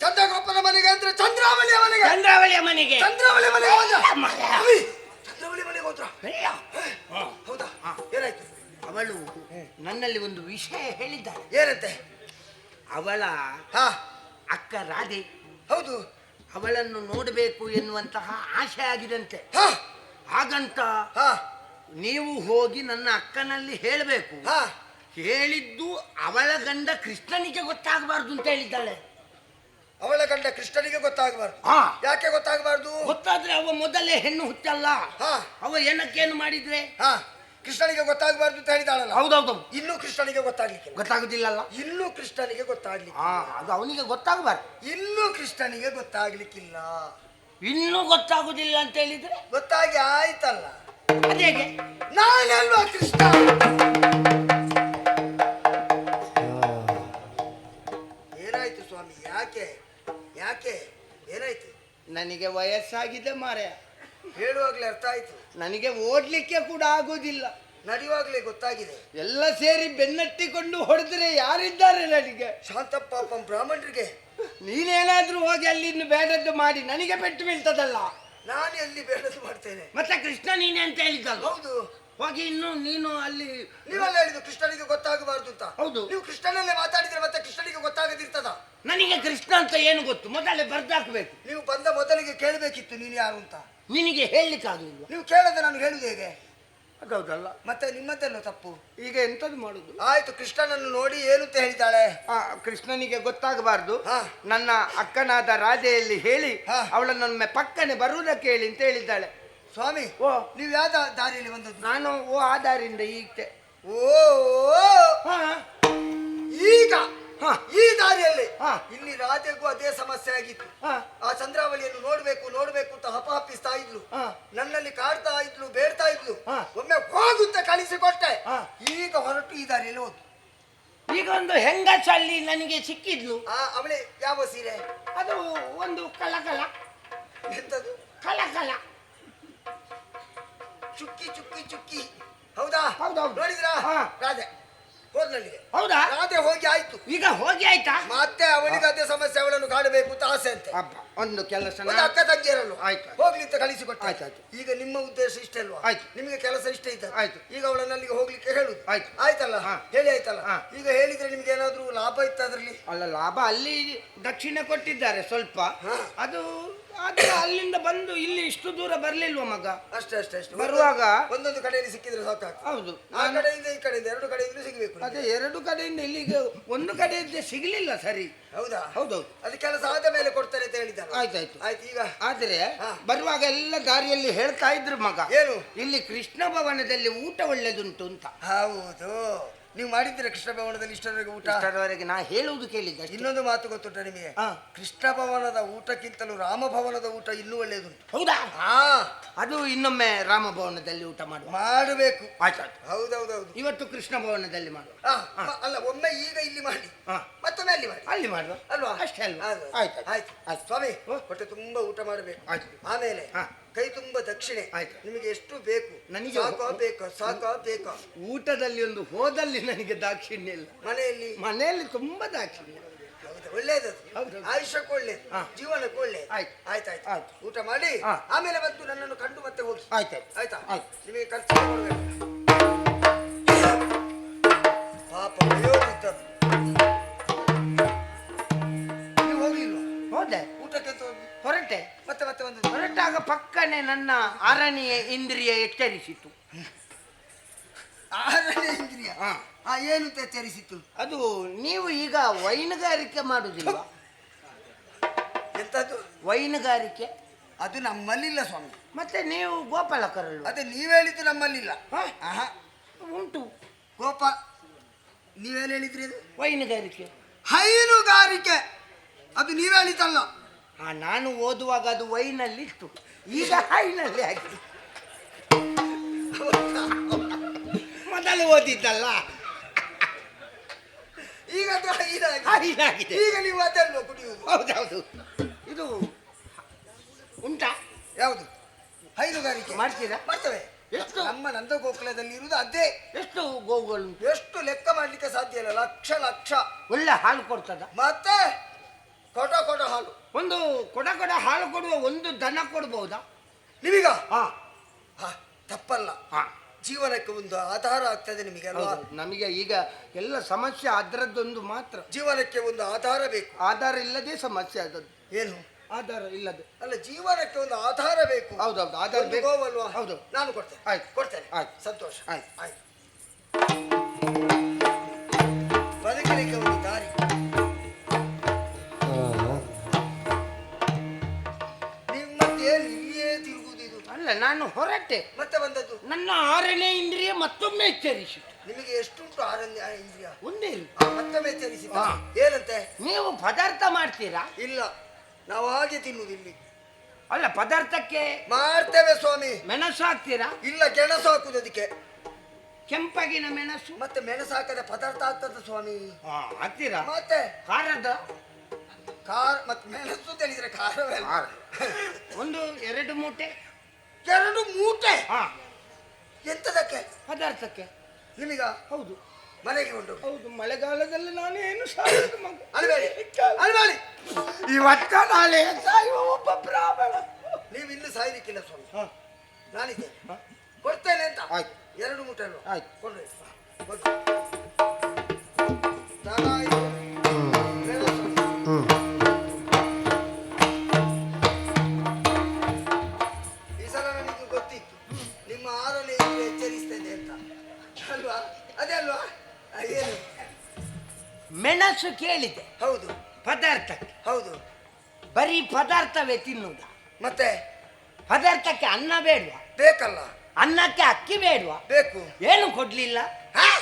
ಚಂದ್ರಗೋಪನ ಮನೆಗೆ ಅಂದ್ರೆ ಚಂದ್ರಾವಳಿಯ ಮನೆಗೆ. ಚಂದ್ರಾವಳಿಯ ಮನೆಗೆ. ಚಂದ್ರಾವಳಿ ಮನೆಗೆ ಹೋದ. ಅವಿ, ಚಂದ್ರಾವಳಿ ಮನೆಗೆ ಹೋದ್ರ. ಹೌದಾ? ಏನಾಯ್ತು? ಅವಳು ನನ್ನಲ್ಲಿ ಒಂದು ವಿಷಯ ಹೇಳಿದ್ದಾಳೆ. ಏನಂತೆ? ಅವಳ ಹಾ. ಅಕ್ಕ ರಾಧೆ. ಹೌದು. ಅವಳನ್ನು ನೋಡಬೇಕು ಎನ್ನುವಂತಹ ಆಸೆ ಆಗಿದಂತೆ. ಹಾ. ಹಾಗಂತ ಹಾ. ನೀವು ಹೋಗಿ ನನ್ನ ಅಕ್ಕನಲ್ಲಿ ಹೇಳಬೇಕು. ಹಾ. ಹೇಳಿದ್ದು ಅವಳ ಗಂಡ ಕೃಷ್ಣನಿಗೆ ಗೊತ್ತಾಗಬಾರ್ದು ಅಂತ ಹೇಳಿದ್ದಾಳೆ. ಅವಳ ಗಂಡ ಕೃಷ್ಣನಿಗೆ ಗೊತ್ತಾಗಬಾರ್ದು. ಹಾ. ಯಾಕೆ ಗೊತ್ತಾಗಬಾರ್ದು? ಗೊತ್ತಾದ್ರೆ ಅವ ಮೊದಲೇ ಹೆಣ್ಣು ಹುಚ್ಚಲ್ಲ. ಹಾ. ಅವ ಏನಕ್ಕೇನು ಮಾಡಿದ್ರೆ? ಹಾ. ಕೃಷ್ಣನಿಗೆ ಗೊತ್ತಾಗಬಾರ್ದು ಅಂತ ಹೇಳಿದಾಳಲ್ಲ ಹೌದೌದು. ಇನ್ನು ಕೃಷ್ಣನಿಗೆ ಗೊತ್ತಾಗ್ಲಿಕ್ಕೆ ಗೊತ್ತಾಗುದಿಲ್ಲಲ್ಲ. ಇನ್ನು ಕೃಷ್ಣನಿಗೆ ಗೊತ್ತಾಗ್ಲಿಕ್ಕೆ ಹಾ ಅದು ಅವನಿಗೆ ಗೊತ್ತಾಗಬಾರ್ದು. ಇನ್ನು ಕೃಷ್ಣನಿಗೆ ಗೊತ್ತಾಗ್ಲಿಕ್ಕಿಲ್ಲ ಇನ್ನೂ ಗೊತ್ತಾಗುದಿಲ್ಲ ಅಂತ ಹೇಳಿದ್ರೆ? ಗೊತ್ತಾಗಿ ಆಯ್ತಲ್ಲ. ಅದೇಗೆ ನಾನಲ್ವಾ ಕೃಷ್ಣ? ಏನಾಯ್ತು ಸ್ವಾಮಿ? ಯಾಕೆ? ಯಾಕೆ? ಏನಾಯ್ತು? ನನಗೆ ವಯಸ್ಸಾಗಿದೆ ಮಾರೆ ಹೇಳುವಾಗ್ಲೇ ಅರ್ಥ ಆಯ್ತು. ನನಗೆ ಓಡ್ಲಿಕ್ಕೆ ಕೂಡ ಆಗೋದಿಲ್ಲ. ನಡೆಯುವಾಗ್ಲೇ ಗೊತ್ತಾಗಿದೆ. ಎಲ್ಲ ಸೇರಿ ಬೆನ್ನಟ್ಟಿಕೊಂಡು ಹೊಡೆದ್ರೆ ಯಾರಿದ್ದಾರೆ ನನಗೆ? ಶಾಂತಪ್ಪ ಪಾಪಂ ಬ್ರಾಹ್ಮಣರಿಗೆ. ನೀನೇನಾದ್ರೂ ಹೋಗಿ ಅಲ್ಲಿ ಇನ್ನು ಬೇಡದ್ದು ಮಾಡಿ ನನಗೆ ಪೆಟ್ಟು ಬೀಳ್ತದಲ್ಲ? ನಾನು ಅಲ್ಲಿ ಬೇಡದು ಮಾಡ್ತೇನೆ. ಮತ್ತೆ ಕೃಷ್ಣ ನೀನೆ ಅಂತ ಹೇಳಿದ್ದಲ್ಲ ಹೌದು. ಹೋಗಿ ಇನ್ನು ನೀನು ಅಲ್ಲಿ ನೀವೆಲ್ಲ ಹೇಳಿದ್ರು ಕೃಷ್ಣನಿಗೆ ಗೊತ್ತಾಗಬಾರ್ದು ಅಂತ. ಹೌದು. ನೀವು ಕೃಷ್ಣನಲ್ಲೇ ಮಾತಾಡಿದ್ರೆ ಮತ್ತೆ ಕೃಷ್ಣನಿಗೆ ಗೊತ್ತಾಗದಿರ್ತದ? ನನಗೆ ಕೃಷ್ಣ ಅಂತ ಏನು ಗೊತ್ತು? ಮೊದಲೇ ಬರ್ದಾಕ್ಬೇಕು. ನೀವು ಬಂದ ಮೊದಲಿಗೆ ಕೇಳಬೇಕಿತ್ತು ನೀನು ಯಾರು ಅಂತ. ನಿನಗೆ ಹೇಳಲಿಕ್ಕಾಗಲಿಲ್ಲ ನೀವು ಕೇಳದೆ ನಾನು ಹೇಳುದು ಹೇಗೆ? ಅದೌದಲ್ಲ ಮತ್ತೆ ನಿಮ್ಮದೆಲ್ಲ ತಪ್ಪು. ಈಗ ಎಂತದ್ದು ಮಾಡುದು? ಆಯ್ತು ಕೃಷ್ಣನನ್ನು ನೋಡಿ ಏನು ಅಂತ ಹೇಳ್ತಾಳೆ ಆ, ಕೃಷ್ಣನಿಗೆ ಗೊತ್ತಾಗಬಾರ್ದು. ಹಾ. ನನ್ನ ಅಕ್ಕನಾದ ರಾಧೆಯಲ್ಲಿ ಹೇಳಿ ಹಾ. ಅವಳನ್ನೊಮ್ಮೆ ಪಕ್ಕನೆ ಬರುವುದಕ್ಕೆ ಹೇಳಿ ಅಂತ ಹೇಳಿದ್ದಾಳೆ. ಸ್ವಾಮಿ ಓ. ನೀವು ಯಾವ ದಾ- ದಾರಿಯಲ್ಲಿ ಬಂದದ್ದು? ನಾನು ಓ ಆ ದಾರಿಯಿಂದ ಈಗ ಓ. ಹಾ. ಈಗ. ಈ ದಾರಿಯಲ್ಲಿ. ಇಲ್ಲಿ ರಾಧೆಗೂ ಅದೇ ಸಮಸ್ಯೆ ಆಗಿತ್ತು. ಆ ಚಂದ್ರಾವಳಿಯನ್ನು ನೋಡ್ಬೇಕು ನೋಡ್ಬೇಕು ಅಂತ ಹಪಹಪಿಸ್ತಾ ಇದ್ಲು. ನನ್ನಲ್ಲಿ ಕಾಡ್ತಾ ಇದ್ಲು ಬೇಡ್ತಾ ಇದ್ಲು. ಒಮ್ಮೆ ಹೋಗುತ್ತೆ ಕಳಿಸಿಕೊಟ್ಟೆ. ಈಗ ಹೊರಟು ಈ ದಾರಿಯಲ್ಲಿ ಹೋದ್ ಈಗ ಒಂದು ಹೆಂಗಸಲ್ಲಿ ನನಗೆ ಸಿಕ್ಕಿದ್ಲು. ಅವಳೆ ಯಾವ ಸೀರೆ? ಅದು ಒಂದು ಕಲಕಲ ಎಂತದು? ಕಲಕಲ ಚುಕ್ಕಿ ಚುಕ್ಕಿ ಚುಕ್ಕಿ. ಹೌದಾ? ಹೌದೌದು. ನೋಡಿದ್ರಾ? ಹಾ. ಹೋದ್ನಲ್ಲಿಗೆ ಹೌದಾ ರಾಧೆ ಹೋಗಿ ಆಯ್ತು ಈಗ ಹೋಗಿ ಆಯ್ತಾ ಮತ್ತೆ ಅವಳಿಗೆ ಅದೇ ಸಮಸ್ಯೆ ಅವಳನ್ನು ಕಾಡಬೇಕು ಅಂತ ಆಸೆ ಅಂತ ಅಬ್ಬ ಒಂದು ಕೆಲಸ ಒಂದು ಅಕ್ಕ ತಂಗಿಯರಲ್ವ ಆಯ್ತು. ಹೋಗ್ಲಿ ಅಂತ ಕಳಿಸಿಕೊಟ್ಟೆ ಆಯ್ತು, ಆಯ್ತು. ಈಗ ನಿಮ್ಮ ಉದ್ದೇಶ ಇಷ್ಟ ಅಲ್ವಾ ಆಯ್ತು. ನಿಮಗೆ ಕೆಲಸ ಇಷ್ಟ ಇತ್ತು ಆಯ್ತು. ಈಗ ಅವಳನ್ನ ಅಲ್ಲಿಗೆ ಹೋಗ್ಲಿಕ್ಕೆ ಹೇಳುದು ಆಯ್ತು. ಆಯ್ತಲ್ಲ ಹಾ. ಹೇಳಿ ಆಯ್ತಲ್ಲ. ಈಗ ಹೇಳಿದ್ರೆ ನಿಮ್ಗೆ ಏನಾದ್ರೂ ಲಾಭ ಇತ್ತು ಅದರಲ್ಲಿ ಅಲ್ಲ ಲಾಭ ಅಲ್ಲಿ ದಕ್ಷಿಣ ಕೊಟ್ಟಿದ್ದಾರೆ ಸ್ವಲ್ಪ. ಅದು ಅದು ಅಲ್ಲಿಂದ ಬಂದು ಇಲ್ಲಿ ಇಷ್ಟು ದೂರ ಬರ್ಲಿಲ್ವ ಮಗ? ಅಷ್ಟೇ ಅಷ್ಟೇ ಅಷ್ಟೇ. ಬರುವಾಗ ಒಂದೊಂದು ಕಡೆಯಲ್ಲಿ ಸಿಕ್ಕಿದ್ರೆ ಸಾಕಾಗ್ತದೆ ಹೌದು. ಆ ಕಡೆಯಿಂದ ಈ ಕಡೆಯಿಂದ ಎರಡು ಕಡೆಯಿಂದ ಸಿಗಬೇಕು ಅದೇ ಎರಡು ಕಡೆಯಿಂದ ಇಲ್ಲಿಗೆ ಒಂದು ಕಡೆಯಿಂದ ಸಿಗಲಿಲ್ಲ ಸರಿ. ಹೌದಾ? ಹೌದೌದು ಕೆಲಸ ಆದ ಮೇಲೆ ಕೊಡ್ತಾರೆ ಅಂತ ಹೇಳಿದ್ದಾರೆ ಆಯ್ತಾಯ್ತು ಆಯ್ತು. ಈಗ? ಆದರೆ. ಬರುವಾಗ ಎಲ್ಲ ದಾರಿಯಲ್ಲಿ ಹೇಳ್ತಾ ಇದ್ರು ಮಗ. ಏನು? ಇಲ್ಲಿ ಕೃಷ್ಣ ಭವನದಲ್ಲಿ ಊಟ ಒಳ್ಳೇದುಂಟು ಅಂತ. ಹೌದು. ನೀವು ಮಾಡಿದ್ರೆ ಕೃಷ್ಣ ಭವನದಲ್ಲಿ ಇಷ್ಟರವರೆಗೆ ಊಟ? ಇಷ್ಟರವರೆಗೆ ನಾ ಹೇಳುವುದು ಕೇಳಿದ್ದೆ ಇನ್ನೊಂದು ಮಾತು ಗೊತ್ತುಂಟ ನಿಮಗೆ? ಹಾ. ಕೃಷ್ಣ ಭವನದ ಊಟಕ್ಕಿಂತಲೂ ರಾಮಭವನದ ಊಟ ಇನ್ನೂ ಒಳ್ಳೆಯದುಂಟು ಹೌದಾ? ಹಾ. ಅದು ಇನ್ನೊಮ್ಮೆ ರಾಮಭವನದಲ್ಲಿ ಊಟ ಮಾಡುವ. ಮಾಡಬೇಕು. ಹೌದು ಹೌದೌದೌದು. ಇವತ್ತು ಕೃಷ್ಣ ಭವನದಲ್ಲಿ ಮಾಡುವ. ಅಲ್ಲ ಒಮ್ಮೆ ಈಗ ಇಲ್ಲಿ ಮಾಡಿ. ಮತ್ತೊಮ್ಮೆ ಅಲ್ಲಿ ಮಾಡಿ. ಅಲ್ಲಿ ಮಾಡುವ ಅಲ್ವಾ? ಅಷ್ಟೇ ಅಲ್ವಾ? ಆಯ್ತು ಆಯ್ತು. ಆಯ್ತು. ಸ್ವಾಮಿ. ಹೊಟ್ಟೆ ತುಂಬಾ ಊಟ ಮಾಡಬೇಕು. ಆಯ್ತು. ಆಮೇಲೆ ಹಾ. ಕೈ ತುಂಬಾ ದಕ್ಷಿಣೆ. ಆಯ್ತು. ನಿಮಗೆ ಎಷ್ಟು ಬೇಕು? ನನಗೆ ಸಾಕಾ ಬೇಕಾ ಸಾಕಾ ಬೇಕಾ. ಊಟದಲ್ಲಿ ಒಂದು ಹೋದಲ್ಲಿ ನನಗೆ ದಾಕ್ಷಿಣ್ಯ ಇಲ್ಲ. ಮನೆಯಲ್ಲಿ? ಮನೆಯಲ್ಲಿ ತುಂಬಾ ದಾಕ್ಷಿಣ್ಯ. ಹೌದು ಒಳ್ಳೇದದು ಹೌದು. ಆಯುಷ್ಯಕ್ಕೆ ಒಳ್ಳೇದು ಹಾ. ಜೀವನಕ್ಕೆ ಒಳ್ಳೇದು ಆಯ್ತು. ಆಯ್ತಾಯ್ತು ಆಯ್ತು. ಊಟ ಮಾಡಿ ಹಾ. ಆಮೇಲೆ ಬಂದು ನನ್ನನ್ನು ಕಂಡು ಮತ್ತೆ ಹೋಗಿ. ಆಯ್ತಾಯ್ತು ಆಯ್ತಾ. ಆಯ್ತು. ನಿಮಗೆ ಖರ್ಚು ನನ್ನ ಆರನೆಯ ಇಂದ್ರಿಯ ಎಚ್ಚರಿಸಿತು. ಆರನೇ ಇಂದ್ರಿಯ. ಆ ಏನು ಅಂತ ಎಚ್ಚರಿಸಿತ್ತು ಅದು ನೀವು ಈಗ ವೈನುಗಾರಿಕೆ ಮಾಡುವುದಿಲ್ಲ ಎಂತದ್ದು ವೈನುಗಾರಿಕೆ. ಅದು ನಮ್ಮಲ್ಲಿಲ್ಲ ಸ್ವಾಮಿ. ಮತ್ತೆ ನೀವು ಗೋಪಾಲಕರಲ್ವ? ಅದೇ ನೀವು ಹೇಳಿದ್ದು ನಮ್ಮಲ್ಲಿಲ್ಲ? ಆಹಾ. ಉಂಟು. ಗೋಪ ನೀವೇನು ಹೇಳಿದ್ರಿ ಅದು? ವೈನುಗಾರಿಕೆ. ಹೈನುಗಾರಿಕೆ. ಅದು ನೀವೇ ಹೇಳಿದ್ದಲ್ಲ. ಆ ನಾನು ಓದುವಾಗ ಅದು ವೈನಲ್ಲಿ ಇತ್ತು ಈಗ ಹೈನಲ್ಲಿ ಹಾಕಿ ಮೊದಲು ಓದಿದ್ದಲ್ಲ? ಈಗ ಅದು ಹೈನಾಗಿ ಹೈನಾಗಿದೆ ಈಗ ನೀವು ಅದನ್ನು ಕುಡಿಯುವುದು. ಹೌದೌದು. ಇದು ಉಂಟಾ? ಯಾವುದು? ಹೈನುಗಾರಿಕೆ ಮಾಡ್ತೀರಾ? ಮಾಡ್ತೇವೆ. ಎಷ್ಟು? ನಮ್ಮ ನಂದಗೋಕುಲದಲ್ಲಿ ಇರುವುದು ಅದೇ. ಎಷ್ಟು ಗೋವುಗಳು ಎಷ್ಟು ಲೆಕ್ಕ ಮಾಡ್ಲಿಕ್ಕೆ ಸಾಧ್ಯ ಇಲ್ಲ. ಲಕ್ಷ ಲಕ್ಷ. ಒಳ್ಳೆ ಹಾಲು ಕೊಡ್ತದ? ಮತ್ತೆ ಕೊಟ ಕೊಡ ಹಾಲು. ಒಂದು ಕೊಡ ಕೊಡ ಹಾಲು ಕೊಡುವ ಒಂದು ದನ ಕೊಡ್ಬಹುದಾ ನಿಮೀಗ? ಹಾ. ಹಾ, ತಪ್ಪಲ್ಲ. ಹಾ. ಜೀವನಕ್ಕೆ ಒಂದು ಆಧಾರ ಆಗ್ತದೆ ನಿಮಗೆ ಅಲ್ವಾ? ನಮಗೆ ಈಗ ಎಲ್ಲ ಸಮಸ್ಯೆ ಅದರದ್ದೊಂದು ಮಾತ್ರ. ಜೀವನಕ್ಕೆ ಒಂದು ಆಧಾರ ಬೇಕು. ಆಧಾರ ಇಲ್ಲದೆ ಸಮಸ್ಯೆ ಆದದ್ದು. ಏನು? ಆಧಾರ ಇಲ್ಲದೆ. ಅಲ್ಲ ಜೀವನಕ್ಕೆ ಒಂದು ಆಧಾರ ಬೇಕು. ಹೌದೌದು ಆಧಾರ ಒಂದು ಬೇಕು. ಅಲ್ವಾ ಹೌದು. ನಾನು ಕೊಡ್ತೇನೆ. ಆಯ್ತು. ಕೊಡ್ತೇನೆ. ಆಯ್ತು. ಸಂತೋಷ. ಆಯ್ತು. ಆಯ್ತು. ನಾನು ಹೊರಟೆ. ಮತ್ತೆ ಬಂದದ್ದು? ನನ್ನ ಆರನೇ ಇಂದ್ರಿಯ ಮತ್ತೊಮ್ಮೆ ಎಚ್ಚರಿಸಿತು. ನಿಮಗೆ ಎಷ್ಟುಂಟು ಆರನೇ ಇಂದ್ರಿಯ? ಒಂದೇ ಇಲ್ಲ. ಆ, ಮತ್ತೊಮ್ಮೆ ಎಚ್ಚರಿಸಿ ಹಾ. ಏನಂತೆ? ನೀವು ಪದಾರ್ಥ ಮಾಡ್ತೀರಾ? ಇಲ್ಲ. ನಾವು ಹಾಗೆ ತಿನ್ನುವುದು ಇಲ್ಲಿ ಅಲ್ಲ ಪದಾರ್ಥಕ್ಕೆ ಮಾಡ್ತೇವೆ ಸ್ವಾಮಿ. ಮೆಣಸು ಹಾಕ್ತೀರಾ? ಇಲ್ಲ ಗೆಣಸು ಹಾಕುದು ಅದಕ್ಕೆ. ಕೆಂಪಗಿನ ಮೆಣಸು? ಮತ್ತೆ ಮೆಣಸು ಹಾಕದ ಪದಾರ್ಥ ಆಗ್ತದ ಸ್ವಾಮಿ. ಹಾ, ಹಾಕ್ತೀರಾ? ಮತ್ತೆ? ಖಾರದ? ಖಾರ ಮತ್ತೆ ಮೆಣಸು ತಿಳಿದ್ರೆ ಖಾರವೇ ಅಲ್ಲ. ಒಂದು ಎರಡು ಮೂಟೆ? ಎರಡು ಮೂಟೆ. ಹಾ. ಎಂತದಕ್ಕೆ ಪದಾರ್ಥಕ್ಕೆ. ನಿಮಗ ಹೌದು. ಮನೆಗೆ ಉಂಟು ಹೌದು ಮಳೆಗಾಲದಲ್ಲಿ ನಾನು ಏನು ಸಾಯೋದು ಮಗು ಅಲ್ಬೇಡಿ. ಅಲ್ಬೇಡಿ. ಇವತ್ತ ನಾಳೆ ಸಾಯುವ ಒಬ್ಬ ಬ್ರಾಹ್ಮಣ? ನೀವು ಇನ್ನು ಸಾಯ್ಲಿಕ್ಕಿಲ್ಲ ಸ್ವಾಮಿ. ಹಾ. ನಾನಿದ್ದೇನೆ ಹಾ. ಕೊಡ್ತೇನೆ ಅಂತ. ಆಯ್ತು. ಎರಡು ಮೂಟೆ ಅಲ್ವಾ ಆಯ್ತು. ಕೊಡ್ರಿ. ಬರ್ತಾ. ಮೆಣಸು ಕೇಳಿದೆ ಹೌದು. ಪದಾರ್ಥಕ್ಕೆ. ಹೌದು. ಬರೀ ಪದಾರ್ಥವೇ ತಿನ್ನುವುದ? ಮತ್ತೆ? ಪದಾರ್ಥಕ್ಕೆ ಅನ್ನ ಬೇಡವಾ? ಬೇಕಲ್ಲ. ಅನ್ನಕ್ಕೆ ಅಕ್ಕಿ ಬೇಡವಾ? ಬೇಕು. ಏನು ಕೊಡ್ಲಿಲ್ಲ? ಆ?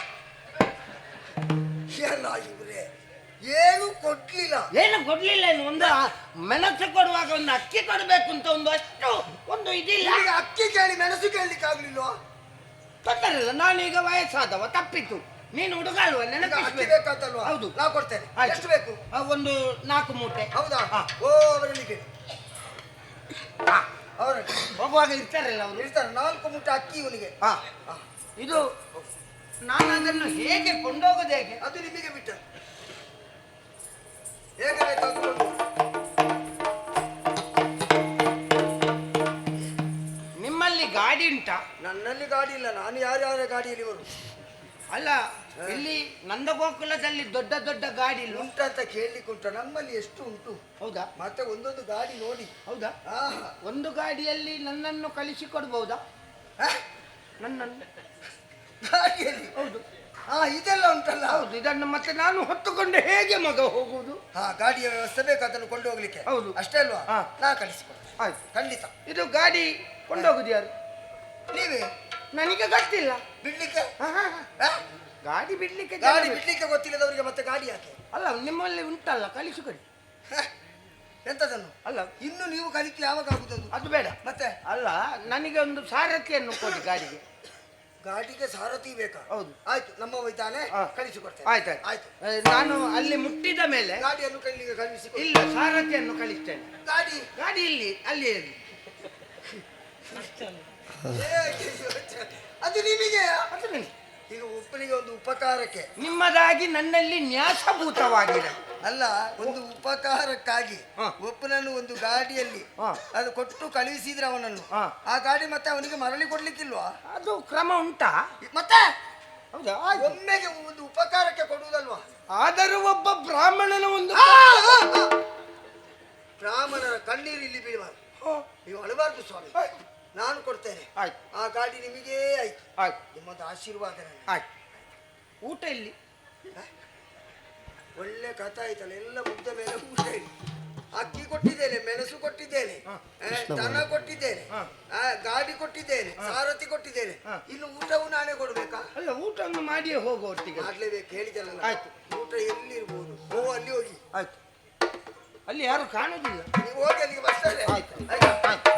ಎಲ್ಲ ಇವ್ರೆ. ಏನು ಕೊಡ್ಲಿಲ್ಲ. ಏನು ಕೊಡ್ಲಿಲ್ಲ ಏನು? ಒಂದು ಆ- ಮೆಣಸು ಕೊಡುವಾಗ ಒಂದು ಅಕ್ಕಿ ಕೊಡಬೇಕು ಅಂತ ಒಂದು ಅಷ್ಟು ಒಂದು ಇದಿಲ್ಲ. ನಿಮಗೆ ಅಕ್ಕಿ ಕೇಳಿ ಮೆಣಸು ಕೇಳಲಿಕ್ಕೆ ಆಗ್ಲಿಲ್ವಾ ತೊಂದರೆ ಇಲ್ಲ. ನಾನೀಗ ವಯಸ್ಸಾದವ ತಪ್ಪಿತು. ನೀನು ಹುಡುಗ ಅಲ್ವಾ? ನನಗೆ ಅಕ್ಕಿ ನೆನಪಿಸ್ಬೇಕು ಹೌದು. ನಾ ಕೊಡ್ತೇನೆ. ಆಯ್ತು. ಎಷ್ಟು ಬೇಕು? ಆ, ಒಂದು ನಾಲ್ಕು ಮೂಟೆ. ಹೌದಾ? ಹಾ. ಓ ಅವರಲ್ಲಿಗೆ ಅವರು. ಅವರಲ್ಲಿ ಹೋಗುವಾಗ ಇರ್ತಾರಲ್ಲ ಅವರು? ಇರ್ತಾರೆ. ನಾಲ್ಕು ಮುಟ್ಟೆ ಅಕ್ಕಿ ಇವನಿಗೆ. ಹಾ. ಹಾ. ಇದು ನಾನು ಅದನ್ನು ಹೇಗೆ ಕೊಂಡೋಗೋದು ಹೇಗೆ? ಅದು ನಿಮಗೆ ಬಿಟ್ಟ. ಹೇಗೆ ಕೊಂಡು ಹೋಗಿ. ನಿಮ್ಮಲ್ಲಿ ಗಾಡಿ ಉಂಟಾ? ನನ್ನಲ್ಲಿ ಗಾಡಿ ಇಲ್ಲ. ನಾನು ಯಾರ್ಯಾರ ಗಾಡಿಯಲ್ಲಿ ಬರು ಅಲ್ಲ ಇಲ್ಲಿ ನಂದಗೋಕುಲದಲ್ಲಿ ದೊಡ್ಡ ದೊಡ್ಡ ಗಾಡಿ ಉಂಟು ಉಂಟಂತ ಕೇಳಲಿಕ್ಕೆ ಉಂಟು ನಮ್ಮಲ್ಲಿ ಎಷ್ಟು ಉಂಟು. ಹೌದಾ? ಮತ್ತೆ ಒಂದೊಂದು ಗಾಡಿ ನೋಡಿ. ಹೌದಾ. ಒಂದು ಗಾಡಿಯಲ್ಲಿ ನನ್ನನ್ನು ಕಳಿಸಿ ಕೊಡ್ಬಹುದಾ ನನ್ನನ್ನು ಗಾಡಿಯಲ್ಲಿ ಹೌದು. ಹಾ ಇದೆಲ್ಲ ಉಂಟಲ್ಲ? ಹೌದು ಇದನ್ನು ಮತ್ತೆ ನಾನು ಹೊತ್ತುಕೊಂಡು ಹೇಗೆ ಮಗ ಹೋಗುವುದು? ಹಾ ಗಾಡಿಯ ವ್ಯವಸ್ಥೆ ಬೇಕು ಅದನ್ನು ಕೊಂಡು ಹೋಗ್ಲಿಕ್ಕೆ ಹೌದು. ಅಷ್ಟೇ ಅಲ್ವಾ? ಹಾ. ನಾ ಕಳಿಸಿಕೊಡ್ತೇನೆ. ಆಯ್ತು. ಖಂಡಿತ. ಇದು ಗಾಡಿ ಕೊಂಡೋಗುದು ಯಾರು? ನೀವೇ? ನನಗೆ ಗೊತ್ತಿಲ್ಲ. ಬಿಡ್ಲಿಕ್ಕೆ? ಹಾ, ಹಾ, ಹಾ. ಹಾ? ಗಾಡಿ ಬಿಡ್ಲಿಕ್ಕೆ ಜನ ಗಾಡಿ ಬೇಕು. ಬಿಡ್ಲಿಕ್ಕೆ ಗೊತ್ತಿಲ್ಲದವರಿಗೆ ಮತ್ತೆ ಗಾಡಿ ಯಾಕೆ? ಅಲ್ಲ ನಿಮ್ಮಲ್ಲಿ ಉಂಟಲ್ಲ ಕಳಿಸಿಕೊಡಿ ಹಾ? ಎಂತದನ್ನು ಅಲ್ಲ. ಇನ್ನು ನೀವು ಕಲಿಕ್ಕೆ ಯಾವಾಗ ಆಗುದದು? ಅದು ಬೇಡ. ಮತ್ತೆ? ಅಲ್ಲ ನನಗೆ ಒಂದು ಸಾರಥಿಯನ್ನು ಕೊಡಿ ಗಾಡಿಗೆ. ಗಾಡಿಗೆ ಸಾರಥಿ ಬೇಕಾ? ಹೌದು. ಆಯ್ತು ನಮ್ಮ ವೈತಾನೆ ಕಳಿಸಿ ಕೊಡ್ತೇನೆ. ಆಯ್ತು ಆಯ್ತು. ನಾನು ಅಲ್ಲಿ ಮುಟ್ಟಿದ ಮೇಲೆ ಗಾಡಿಯನ್ನು ಕೈಲಿಗೆ ಕಳಿಸಿ ಇಲ್ಲ ಸಾರಥಿಯನ್ನು ಕಳಿಸ್ತೇನೆ ಗಾಡಿ? ಗಾಡಿ ಇಲ್ಲಿ ಅಲ್ಲಿ ಇರ್ಲಿ. ಅದು ನಿಮಗೆ ಅದು ನನಗೆ. ಈಗ ಒಬ್ಬನಿಗೆ ಒಂದು ಉಪಕಾರಕ್ಕೆ. ನಿಮ್ಮದಾಗಿ ನನ್ನಲ್ಲಿ ನ್ಯಾಸಭೂತವಾಗಿದೆ. ಅಲ್ಲ ಒಂದು ಉಪಕಾರಕ್ಕಾಗಿ. ಒಬ್ಬನನ್ನು ಒಂದು ಗಾಡಿಯಲ್ಲಿ ಅದು ಕೊಟ್ಟು ಕಳುಹಿಸಿದ್ರೆ ಅವನನ್ನು. ಆ ಗಾಡಿ ಮತ್ತೆ ಅವನಿಗೆ ಮರಳಿ ಕೊಡ್ಲಿಕ್ಕಿಲ್ವಾ? ಅದು ಕ್ರಮ ಉಂಟಾ? ಮತ್ತೆ? ಹೌದಾ. ಒಮ್ಮೆಗೆ ಒಂದು ಉಪಕಾರಕ್ಕೆ ಕೊಡುವುದಲ್ವಾ? ಆದರೂ ಒಬ್ಬ ಬ್ರಾಹ್ಮಣನ ಒಂದು. ಬ್ರಾಹ್ಮಣರ ಕಣ್ಣೀರು ಇಲ್ಲಿ ಬೀಳಬಾರ್ದು ನೀವು ಅಳಬಾರ್ದು ಸ್ವಾಮಿ. ನಾನು ಕೊಡ್ತೇನೆ. ಆಯ್ತು. ಆ ಗಾಡಿ ನಿಮಗೇ ಆಯ್ತು. ಆಯ್ತು. ನಿಮ್ಮದು ಆಶೀರ್ವಾದ ನನಗೆ. ಆಯ್ತು. ಊಟ ಇಲ್ಲಿ ಒಳ್ಳೆ ಕಥೆ ಆಯ್ತಲ್ಲ ಎಲ್ಲ ಮುಗ್ದ ಮೇಲೆ ಊಟ ಇಲ್ಲ ಅಕ್ಕಿ ಕೊಟ್ಟಿದ್ದೇನೆ ಮೆಣಸು ಕೊಟ್ಟಿದ್ದೇನೆ ಹಾ. ಆ, ದನ ಕೊಟ್ಟಿದ್ದೇನೆ ಹಾ. ಆ, ಗಾಡಿ ಕೊಟ್ಟಿದ್ದೇನೆ ಸಾರಥಿ ಕೊಟ್ಟಿದ್ದೇನೆ. ಹಾ. ಇನ್ನು ಊಟವು ನಾನೇ ಕೊಡ್ಬೇಕಾ? ಅಲ್ಲ ಊಟವನ್ನು ಮಾಡಿಯೇ ಹೋಗು ಒಟ್ಟಿಗೆ. ಮಾಡ್ಲೇಬೇಕು ಹೇಳಿದಲ್ಲ ಆಯ್ತು. ಊಟ ಎಲ್ಲಿ ಇರ್ಬೋದು ಓ ಅಲ್ಲಿ ಹೋಗಿ. ಆಯ್ತು. ಅಲ್ಲಿ ಯಾರು ಕಾಣೋದಿಲ್ಲ. ನೀವು ಹೋಗಿ ಅಲ್ಲಿಗೆ ಬರ್ತಾರೆ ಆಯ್ತು. ಆಯ್ತಾ? ಆಯ್ತು.